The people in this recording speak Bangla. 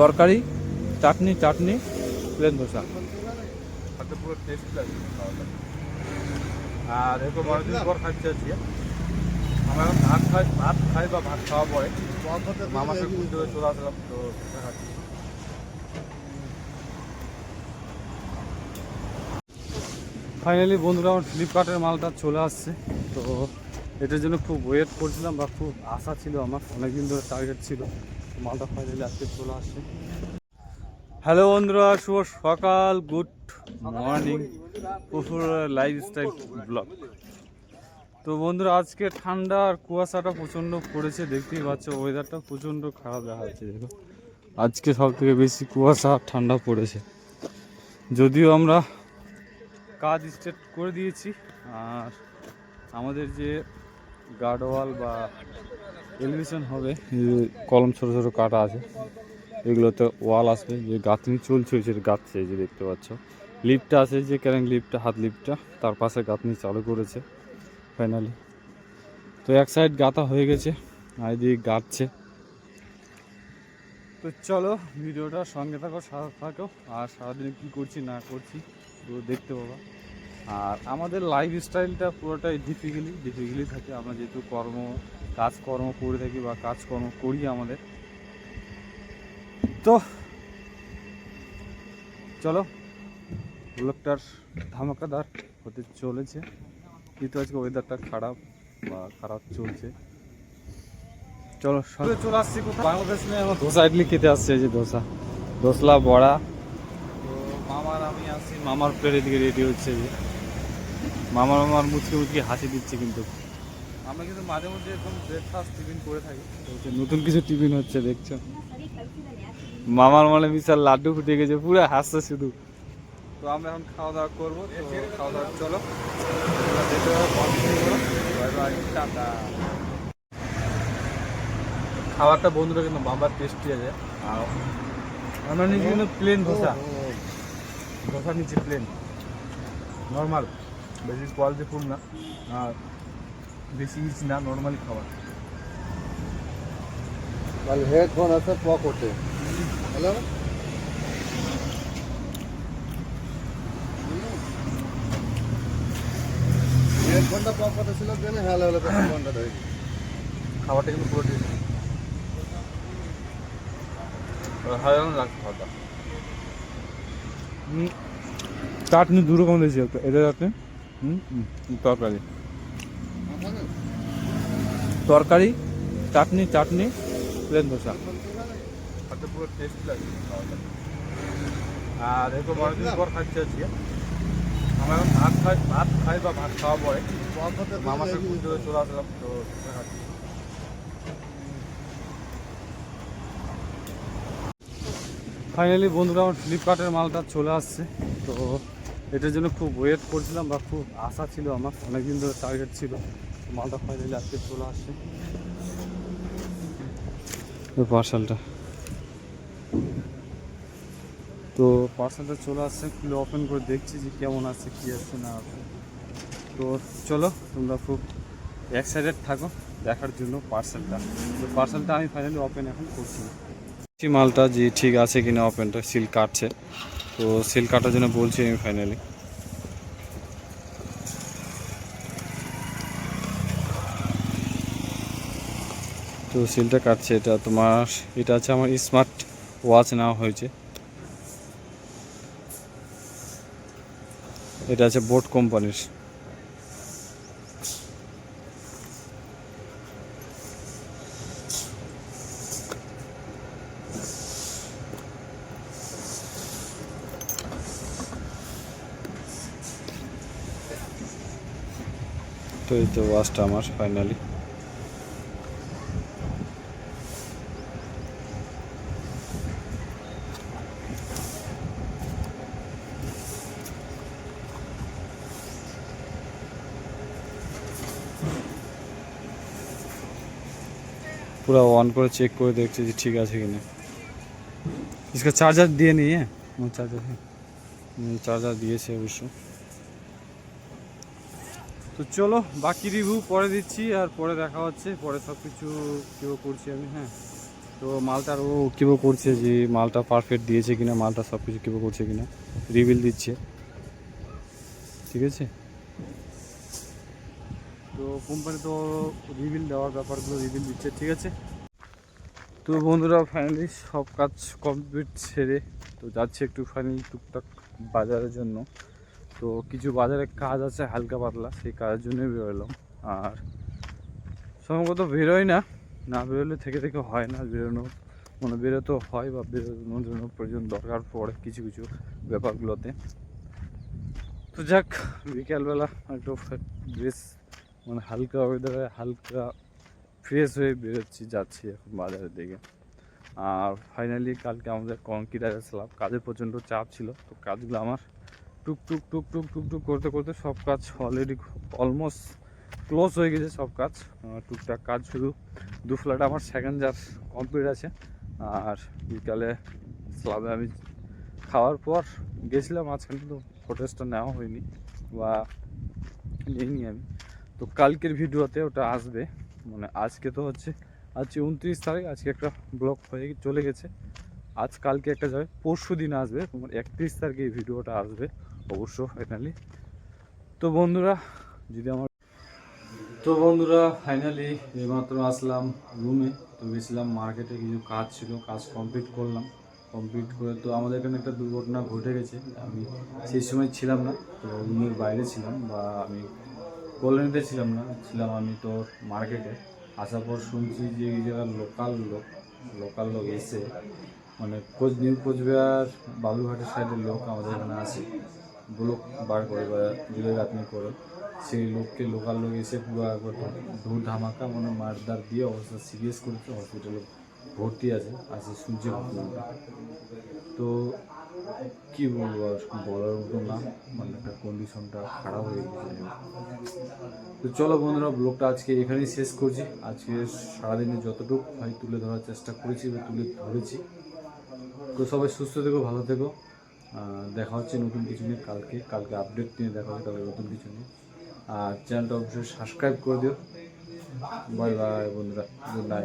তরকারি, চাটনি চাটনি প্লেন ধোসা। পুরো আর খাচ্ছি আমরা এখন ভাত খাই ভাত খাই বা ভাত খাওয়া পরে। তো দেখাচ্ছি ফাইনালি বন্ধুরা, আমার ফ্লিপকার্টের মালটা চলে আসছে। তো এটার জন্য খুব ওয়েট করছিলাম বা খুব আশা ছিল আমার, অনেকদিন ধরে টার্গেট ছিল। মালটা ফাইনালি আজকে চলে আসছে। হ্যালো বন্ধুরা, শুভ সকাল গুড মর্নিং পুকুর লাইফস্টাইল ব্লগ তো বন্ধুরা, আজকে ঠান্ডা আর কুয়াশাটা প্রচণ্ড পড়েছে, দেখতেই পাচ্ছ ওয়েদারটা প্রচণ্ড খারাপ দেখা যাচ্ছে দেখো। আজকে সব থেকে বেশি কুয়াশা আর ঠান্ডা পড়েছে। যদিও আমরা কাজ স্টার্ট করে দিয়েছি, আর আমাদের যে গার্ডওয়াল বা এলিভেশন হবে। কলম ছোট ছোট কাটা আছে, এগুলোতে ওয়াল আসবে। যে গাঁথনি চলছে যে গাঁথছে যে দেখতে পাচ্ছ। লিফটটা আছে, যে ক্যারেন লিফটটা হাত লিফটটা তার পাশে গাঁথনি চালু করেছে ফাইনালি তো এক সাইড গাঁথা হয়ে গেছে, আর এদিকে গাঁথছে। তো চলো, ভিডিওটা সঙ্গে থাকো, সাথে থাকো, আর সারাদিনে কী করছি, না করছি তো দেখতে পাবা। আর আমাদের লাইফ স্টাইলটা পুরোটাই ডিফিকালি ডিফিকালি থাকে। আমরা যেহেতু কর্ম কাজকর্ম করে থাকি বা কাজকর্ম করি আমাদের। তো চলো ব্লগটার ধামাকাদার হতে চলেছে। কিন্তু আজকে ওয়েদারটা খারাপ বা খারাপ চলছে। চলো সঙ্গে চলে আসছি কোথাও বাংলাদেশ নিয়ে আমার ধোসা ইডলি খেতে আসছে যে ধোসা। ধোসলা বড়া। তো মামার আমি আসছি মামার প্লেট এদিকে রেডি হচ্ছে। যে মামার মামার মুচকে মুচকে হাসি দিচ্ছে কিন্তু। আমরা কিন্তু মাঝে মধ্যে এরকম ব্রেকফাস্ট টিফিন করে থাকি। তো নতুন কিছু টিফিন হচ্ছে দেখছ? মামার মানে বিশাল লাড্ডু ফুটে গেছে পুরো হাসছে শুধু। তো আমরা এখন খাওয়া দাওয়া করব তো খাওয়া দাওয়া চলো দেখতে টাটা। খাবারটা বন্ধুরা কিন্তু বাবার টেস্টি আছে। আর আমরা নিচ্ছি কিন্তু প্লেন ধোসা। ধোসা নিচে প্লেন নর্মাল বেশি কোয়ালিটিফুল না। আর বেশি ইস না নর্মাল খাবার। তাহলে হেডফোন আছে পকেটে হ্যালো হেডফোনটা পকেটে ছিল জেনে হ্যালো হ্যালো হেডফোনটা ধরে খাবারটা কিন্তু পুরো ঠিক হারানো চাটনি দুরকম দিয়েছি এটা যাতে? হুম। তরকারি। তরকারি, চাটনি চাটনি প্লেন ধোসা। পুরো টেস্ট লাগে আর এরকম অনেকদিন পর খাচ্ছি আজকে। আমরা এখন ভাত খাই ভাত খাই বা ভাত খাওয়া পরে। খুঁজতে হয়ে চলে আসলাম, তো ফাইনালি বন্ধুরা, আমার ফ্লিপকার্টের মালটা চলে আসছে। তো এটার জন্য খুব ওয়েট করছিলাম বা খুব আশা ছিল আমার, অনেকদিন ধরে টার্গেট ছিল। মালটা ফাইনালি আজকে চলে আসছে। পার্সেলটা তো পার্সেলটা চলে আসছে খুলে ওপেন করে দেখছি যে কেমন আছে কী আছে না আছে। তো চলো তোমরা খুব এক্সাইটেড থাকো দেখার জন্য পার্সেলটা তো পার্সেলটা আমি ফাইনালি ওপেন এখন করছি। মালটা যে ঠিক আছে কিনা ওপেনটা সিল কাটছে। তো সিল কাটার জন্য বলছি আমি ফাইনালি তো সিলটা কাটছে, এটা তোমার, এটা আছে আমার স্মার্ট ওয়াচ নেওয়া হয়েছে। এটা আছে বোট কোম্পানির তো এই তো ওয়াচটা আমার ফাইনালি पूरा ऑन করে চেক করে দেখছি যে ঠিক আছে কিনা इसका चार्जर दिए नहीं है वो चार्जर है চার্জার দিয়েছে অবশ্য তো চলো বাকি রিভিউ পরে দিচ্ছি আর পরে দেখা হচ্ছে পরে সব কিছু কেউ করছি আমি হ্যাঁ তো মালটার ও কীভাবে করছে যে মালটা পারফেক্ট দিয়েছে কিনা মালটা সব কিছু কীভাবে করছে কিনা রিভিল দিচ্ছে ঠিক আছে তো কোম্পানি তো রিভিল দেওয়ার ব্যাপারগুলো রিভিল দিচ্ছে, ঠিক আছে? তো বন্ধুরা ফাইনালি সব কাজ কমপ্লিট ছেড়ে তো যাচ্ছে একটু ফাইনালি টুকটাক বাজারের জন্য। তো কিছু বাজারে কাজ আছে, হালকা পাতলা, সেই কাজের জন্যই বেরোলাম। আর সম্ভবত বেরোয় না না বেরোলে থেকে থেকে হয় না, বেরোনো মানে বেরোতেও হয় বা বেরোনোর জন্য প্রয়োজন দরকার পড়ে কিছু কিছু ব্যাপারগুলোতে। তো যাক, বিকালবেলা একটু ড্রেস মানে হালকা ওয়েদারে হালকা ফ্রেশ হয়ে বেরোচ্ছি, যাচ্ছি এখন বাজারের দিকে। আর ফাইনালি কালকে আমাদের কংক্রিট আসলাম কাজের প্রচণ্ড চাপ ছিল, তো কাজগুলো আমার টুক টুক টুক টুক টুক টুক করতে করতে সব কাজ অলরেডি অলমোস্ট ক্লোজ হয়ে গেছে সব কাজ। টুকটাক কাজ শুধু দু ফ্ল্যাট আমার সেকেন্ড যার কমপ্লিট আছে। আর বিকালে স্লাবে আমি খাওয়ার পর গেছিলাম, মাঝখানে কিন্তু ফুটেজটা নেওয়া হয়নি, বা নিইনি আমি। তো কালকের ভিডিওতে ওটা আসবে। মানে আজকে তো হচ্ছে, আজকে উনত্রিশ তারিখ, আজকে একটা ব্লক হয়ে চলে গেছে। আজ কালকে একটা যাবে, পরশু দিন আসবে, তোমার একত্রিশ তারিখে এই ভিডিওটা আসবে, অবশ্য ফাইনালি তো বন্ধুরা, যদি আমার তো বন্ধুরা ফাইনালি এইমাত্র আসলাম রুমে তো গেছিলাম মার্কেটে কিছু কাজ ছিল, কাজ কমপ্লিট করলাম। কমপ্লিট করে তো আমাদের এখানে একটা দুর্ঘটনা ঘটে গেছে। আমি সেই সময় ছিলাম না, তো রুমের বাইরে ছিলাম বা আমি কলোনিতে ছিলাম না, ছিলাম আমি তো মার্কেটে আসার পর শুনছি যে এই জায়গার লোকাল লোক লোকাল লোক এসে মানে কোচ নিউ কোচবিহার বালুঘাটের সাইডের লোক আমাদের এখানে আসে ব্লক বার করে বা জুলের গাঁথনি করে। সেই লোককে লোকাল লোক এসে পুরো একবার ধূর ধামাকা মানে মারদার দিয়ে অবস্থা সিরিয়াস করেছে হসপিটালে ভর্তি আছে আছে ঘটনাটা তো কি বলব বলার মতো না মানে একটা কন্ডিশনটা খারাপ হয়ে গেছে। তো চলো বন্ধুরা ব্লগটা আজকে এখানেই শেষ করছি। আজকে সারাদিনে যতটুকু হয় তুলে ধরার চেষ্টা করেছি বা তুলে ধরেছি। তো সবাই সুস্থ থেকো, ভালো থেকো। দেখা হচ্ছে নতুন কিছু নিয়ে কালকে। কালকে আপডেট নিয়ে দেখা হচ্ছে কালকে নতুন কিছু নিয়ে। আর চ্যানেলটা অবশ্যই সাবস্ক্রাইব করে দিও। বাই বাই বন্ধুরা। Good night